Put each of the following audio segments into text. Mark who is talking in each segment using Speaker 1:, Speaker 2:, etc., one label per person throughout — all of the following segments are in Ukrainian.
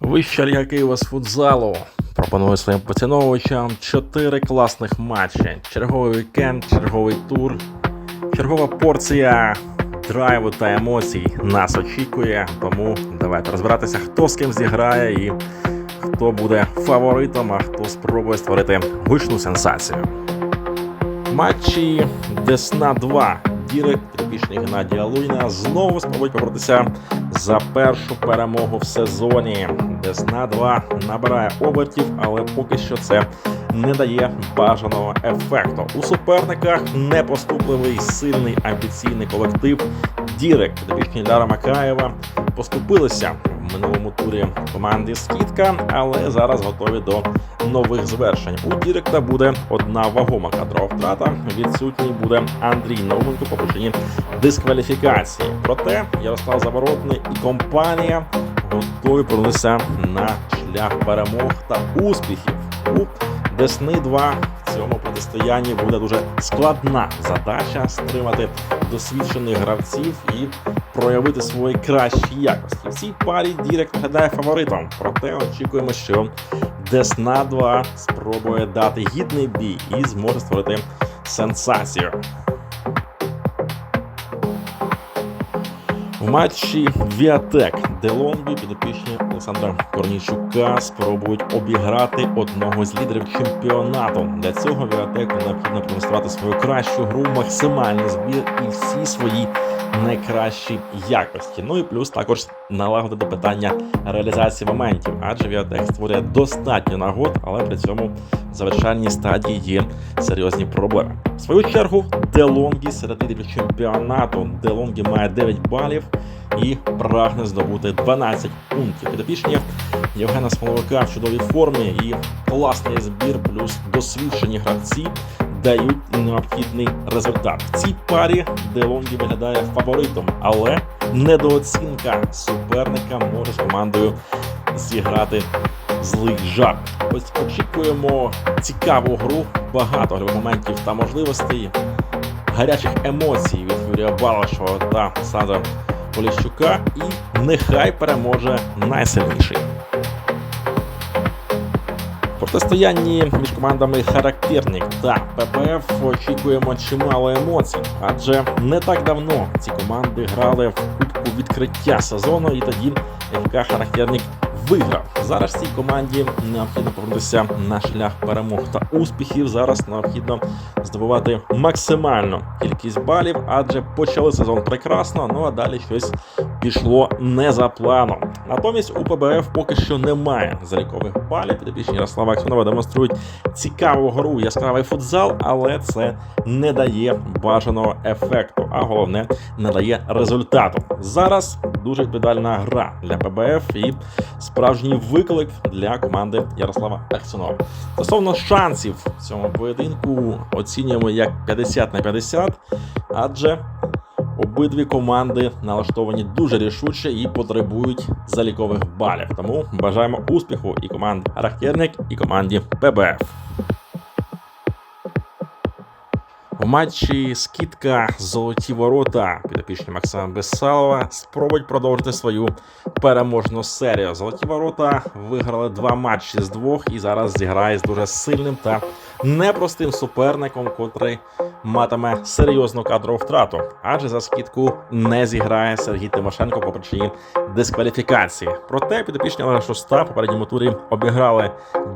Speaker 1: Вища ліга Києва з футзалу пропонує своїм поціновувачам чотири класних матчі. Черговий вікенд, черговий тур, чергова порція драйву та емоцій нас очікує. Тому давайте розбиратися, хто з ким зіграє і хто буде фаворитом, а хто спробує створити гучну сенсацію. Матчі Десна 2. Дірек підопічний Геннадія Луїна знову спробують поборотися за першу перемогу в сезоні. Десна 2 набирає обертів, але поки що це не дає бажаного ефекту. У суперниках непоступливий сильний амбіційний колектив. Дірек підопічні Дара Макаєва поступилися в минулому турі команді Скітка, але зараз готові до нових звершень. У Діректа буде одна вагома кадрова втрата. Відсутній буде Андрій Науменко по причині дискваліфікації. Проте Ярослав Заворотний і компанія готові повернутися на шлях перемог та успіхів. У Десни 2 в цьому протистоянні буде дуже складна задача стримати досвідчених гравців і проявити свої кращі якості. В цій парі Дірек гадає фаворитом, проте очікуємо, що Десна 2 спробує дати гідний бій і зможе створити сенсацію. Матчі Віатек Делонбі підопічні Олександра Корнійчука спробують обіграти одного з лідерів чемпіонату. Для цього Віатеку необхідно продемонструвати свою кращу гру, максимальний збір і всі свої найкращі якості. Ну і плюс також налагодити питання реалізації моментів, адже Віатек створює достатньо нагод, але при цьому в завершальній стадії є серйозні проблеми. В свою чергу Делонгі серед лідерів чемпіонату. Делонгі має 9 балів і прагне здобути 12 пунктів. Підопічні Євгена Смоловика в чудовій формі і класний збір, плюс досвідчені гравці дають необхідний результат. В цій парі Делонгі виглядає фаворитом, але недооцінка суперника може з командою зіграти злий жарт. Ось очікуємо цікаву гру, багато моментів та можливостей, гарячих емоцій від Юрія Балашова та Олександра Поліщука. І нехай переможе найсильніший. Протистоянні між командами Характерник та ППФ очікуємо чимало емоцій, адже не так давно ці команди грали в кубку відкриття сезону, і тоді ФК Характерник виграв. Зараз цій команді необхідно повернутися на шлях перемог та успіхів. Зараз необхідно здобувати максимальну кількість балів, адже почали сезон прекрасно. Ну а далі щось пішло не за планом. Натомість у ПБФ поки що немає залікових балів. Підопічні Ярослава Аксьонова демонструють цікаву гру, яскравий футзал, але це не дає бажаного ефекту, а головне не дає результату. Зараз дуже відповідальна гра для ПБФ і справжній виклик для команди Ярослава Аксьонова. Стосовно шансів в цьому поєдинку оцінюємо як 50 на 50, адже Обидві команди налаштовані дуже рішуче і потребують залікових балів. Тому бажаємо успіху і команді Характерник, і команді ПБФ. Матчі скидка золоті ворота підопічні Максима Бесалова спробують продовжити свою переможну серію. Золоті ворота виграли два матчі з двох і зараз зіграє з дуже сильним та непростим суперником, котрий матиме серйозну кадрову втрату, адже за скидку не зіграє Сергій Тимошенко по причині дискваліфікації. Проте підопічні Олега Шуста в попередньому турі обіграли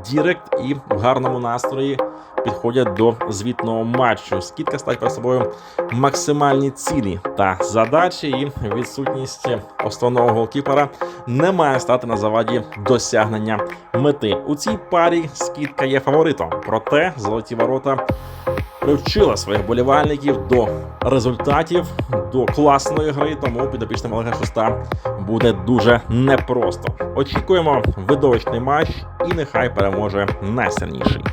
Speaker 1: Дірект і в гарному настрої підходять до звітного матчу. Скидка ставить перед собою максимальні цілі та задачі, і відсутність основного голкіпера не має стати на заваді досягнення мети. У цій парі скидка є фаворитом, проте золоті ворота привчила своїх болівальників до результатів, до класної гри, тому підопічним Олега Шуста буде дуже непросто. Очікуємо видовищний матч, і нехай переможе найсильніший.